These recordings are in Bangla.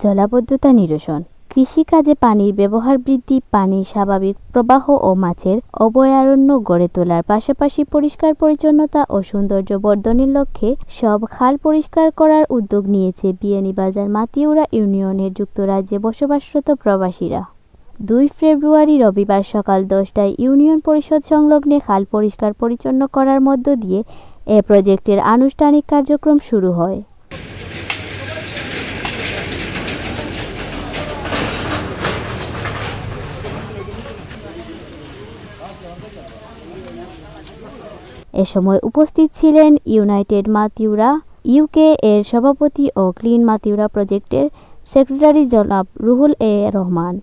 জলাবদ্ধতা নিরসন। কৃষিকাজে পানির ব্যবহার বৃদ্ধি, পানির স্বাভাবিক প্রবাহ ও মাছের অভয়ারণ্য গড়ে তোলার পাশাপাশি পরিষ্কার পরিচ্ছন্নতা ও সৌন্দর্য বর্ধনের লক্ষ্যে সব খাল পরিষ্কার করার উদ্যোগ নিয়েছে বিয়ানীবাজার মাতিউরা ইউনিয়নের যুক্তরাজ্যে বসবাসরত প্রবাসীরা। দুই ফেব্রুয়ারি রবিবার সকাল দশটায় ইউনিয়ন পরিষদ সংলগ্নে খাল পরিষ্কার পরিচ্ছন্ন করার মধ্য দিয়ে এ প্রজেক্টের আনুষ্ঠানিক কার্যক্রম শুরু হয়। এ সময় উপস্থিত ছিলেন ইউনাইটেড মাতিউরা ইউকে এর সভাপতি ও ক্লিন মাতিউরা প্রজেক্টের সেক্রেটারি জনাব রুহুল এ রহমান।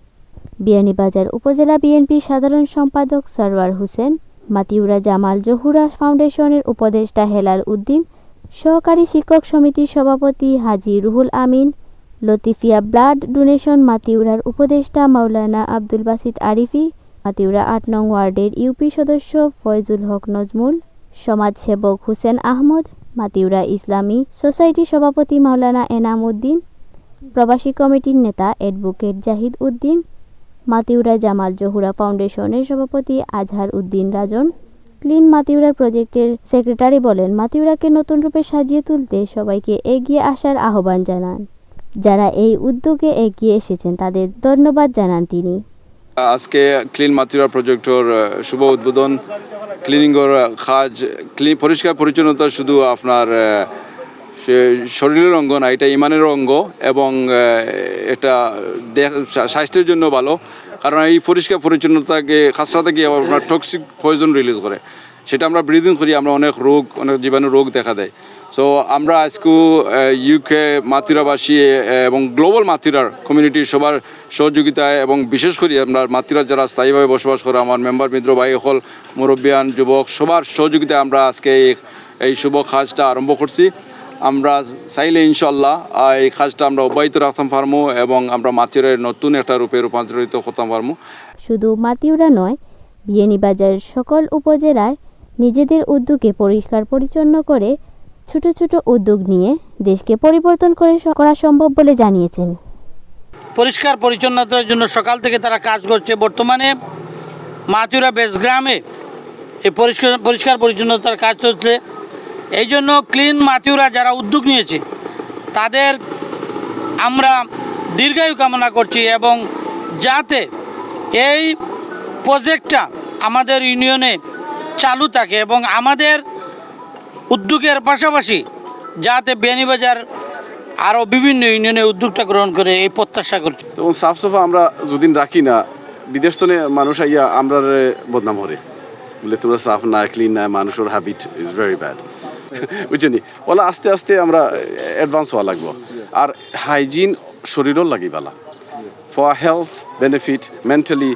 বিয়ানীবাজার উপজেলা বিএনপির সাধারণ সম্পাদক সরওয়ার হোসেন, মাতিউরা জামাল জহুরা ফাউন্ডেশনের উপদেষ্টা হেলাল উদ্দিন, সহকারী শিক্ষক সমিতির সভাপতি হাজি রুহুল আমিন, লতিফিয়া ব্লাড ডোনেশন মাতিউরার উপদেষ্টা মাওলানা আব্দুল বাসিত আরিফি, মাতিউরা আট নং ওয়ার্ডের ইউপি সদস্য ফয়জুল হক নজমুল সমাজসেবক হুসেন আহমদ, মাতিউরা ইসলামী, সোসাইটি সভাপতি মাওলানা এনাম উদ্দিন, প্রবাসী কমিটির নেতা অ্যাডভোকেট জাহিদ উদ্দিন, মাতিউরা জামাল জহুরা ফাউন্ডেশনের সভাপতি আজহার উদ্দিন রাজন, ক্লিন মাতিউরার প্রজেক্টের সেক্রেটারি বলেন, মাতিউরাকে নতুন রূপে সাজিয়ে তুলতে সবাইকে এগিয়ে আসার আহ্বান জানান। যারা এই উদ্যোগে এগিয়ে এসেছেন তাদের ধন্যবাদ জানান তিনি। আজকে ক্লিন মাতৃরা প্রজেক্টর শুভ উদ্বোধন। ক্লিনিংয়ের কাজ ক্লিন পরিষ্কার, পরিচ্ছন্নতা শুধু আপনার শরীরের অঙ্গ না, এটা ইমানের অঙ্গ এবং এটা স্বাস্থ্যের জন্য ভালো। কারণ এই পরিষ্কার পরিচ্ছন্নতাকে খাসড়া থেকে আপনার টক্সিক পয়জন রিলিজ করে। সেটা আমরা ব্রিদিং করি, আমরা অনেক রোগ, অনেক জীবাণু রোগ দেখা দেয়। সো আমরা আজকে ইউকে মাতৃরাবাসী এবং গ্লোবাল মাতৃরার কমিউনিটির সবার সহযোগিতায় এবং বিশেষ করে আমরা মাতৃরা যারা স্থায়ীভাবে বসবাস করে, আমার মেম্বার মিত্র, ভাই হল মুরব্বিয়ান, যুবক, সবার সহযোগিতায় আমরা আজকে এই শুভ কাজটা আরম্ভ করছি। আমরা চাইলে ইনশাল্লাহ এই কাজটা আমরা অব্যাহত রাখতাম পারব এবং আমরা মাতৃরের নতুন একটা রূপে রূপান্তরিত করতাম পারব শুধু মাতিউরা নয় বিয়ানীবাজারের সকল উপজেলায় নিজেদের উদ্যোগে পরিষ্কার পরিচ্ছন্ন করে ছোট ছোট উদ্যোগ নিয়ে দেশকে পরিবর্তন করে করা সম্ভব বলে জানিয়েছেন। পরিষ্কার পরিচ্ছন্নতার জন্য সকাল থেকে তারা কাজ করছে। বর্তমানে মাতুরা বেস গ্রামে এই পরিষ্কার পরিষ্কার পরিচ্ছন্নতার কাজ চলছে। এই জন্য ক্লিন মাতুরা যারা উদ্যোগ নিয়েছে, তাদের আমরা দীর্ঘায়ু কামনা করছি এবং যাতে এই প্রজেক্টটা আমাদের ইউনিয়নে চালু থাকে এবং আমাদের উদ্যোগের পাশাপাশি যাতে বেনিবাজার আরও বিভিন্ন ইউনিয়নে উদ্যোগটা গ্রহণ করে এই প্রত্যাশা করছি। তখন সাফ সাফা আমরা যদিন রাখি না, বিদেশ তো মানুষ আইয়া আমরা বদনাম হরে। বলে তোমরা সাফ না ক্লিন না মানুষের হ্যাবিট ইজ ভেরি ব্যাড বুঝছেনি? ওলা আস্তে আস্তে আমরা অ্যাডভান্স হওয়া লাগবো। আর হাইজিন শরীরও লাগি বালা। For health benefit mentally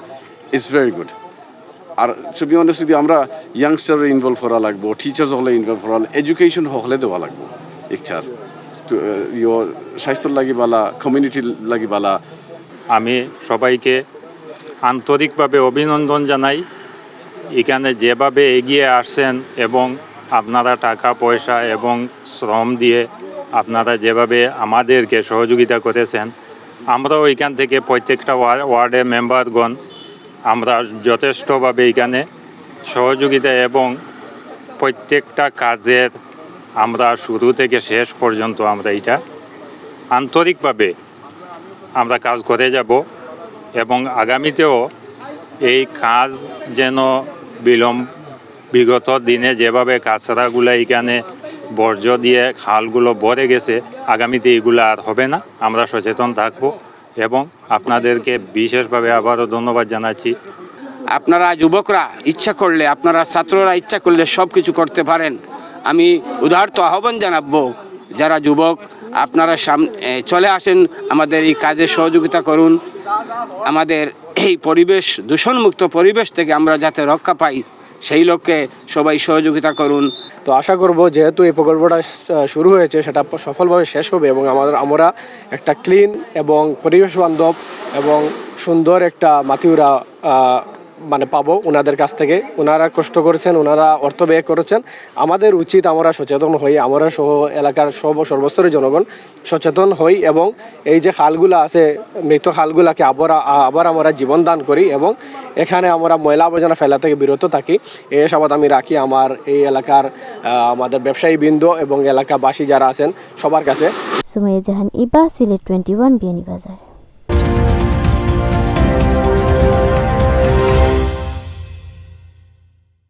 is very good আর ছবি মানে যদি আমরা ইয়াংস্টার ইনভলভ করা লাগবো টিচার্স হলে ইনভলভ করা এডুকেশন হলে দেওয়া লাগবো ইচ্ছার ইয়োর স্বাস্থ্যর লাগি বালা কমিউনিটির লাগি বালা। আমি সবাইকে আন্তরিকভাবে অভিনন্দন জানাই। এখানে যেভাবে এগিয়ে আসছেন এবং আপনারা টাকা, পয়সা এবং শ্রম দিয়ে আপনারা যেভাবে আমাদেরকে সহযোগিতা করেছেন, আমরাও এখান থেকে প্রত্যেকটা ওয়া- ওয়ার্ডের মেম্বারগণ আমরা যথেষ্টভাবে এখানে সহযোগিতা এবং প্রত্যেকটা কাজের আমরা শুরু থেকে শেষ পর্যন্ত আমরা এটা আন্তরিকভাবে আমরা কাজ করে যাব এবং আগামীতেও এই কাজ যেন বিলম্ব, বিগত দিনে যেভাবে কাঁচরাগুলো এখানে বর্জ্য দিয়ে খালগুলো ভরে গেছে, আগামীতে এগুলো আর হবে না। আমরা সচেতন থাকব। এবং আপনাদেরকে বিশেষভাবে আবারও ধন্যবাদ জানাচ্ছি। আপনারা যুবকরা ইচ্ছা করলে আপনারা ছাত্ররা ইচ্ছা করলে সব কিছু করতে পারেন। আমি উদাহরত আহ্বান জানাব যারা যুবক আপনারা সাম এ, চলে আসেন আমাদের এই কাজে সহযোগিতা করুন। আমাদের এই পরিবেশ দূষণমুক্ত পরিবেশ থেকে আমরা যাতে রক্ষা পাই। সেই লক্ষ্যে সবাই সহযোগিতা করুন। তো আশা করব যেহেতু এই প্রকল্পটা শুরু হয়েছে, সেটা সফলভাবে শেষ হবে এবং আমাদের, আমরা একটা ক্লিন এবং পরিবেশ বান্ধব এবং সুন্দর একটা মাতিউরা মানে পাবো ওনাদের কাছ থেকে। ওনারা কষ্ট করেছেন, ওনারা অর্থ ব্যয় করেছেন। আমাদের উচিত আমরা সচেতন হই, আমরা সহ এলাকার সব সর্বস্তরের জনগণ সচেতন হই এবং এই যে খালগুলো আছে, মৃত খালগুলাকে আবার আবার আমরা জীবন দান করি এবং এখানে আমরা ময়লা আবর্জনা ফেলা থেকে বিরত থাকি। এই আশাবাদ আমি রাখি আমার এই এলাকার আমাদের ব্যবসায়ী বৃন্দ এবং এলাকাবাসী যারা আছেন সবার কাছে। সুমাইয়া জাহান, ইবা, সিলেট টোয়েন্টি ওয়ান বিয়ানীবাজার।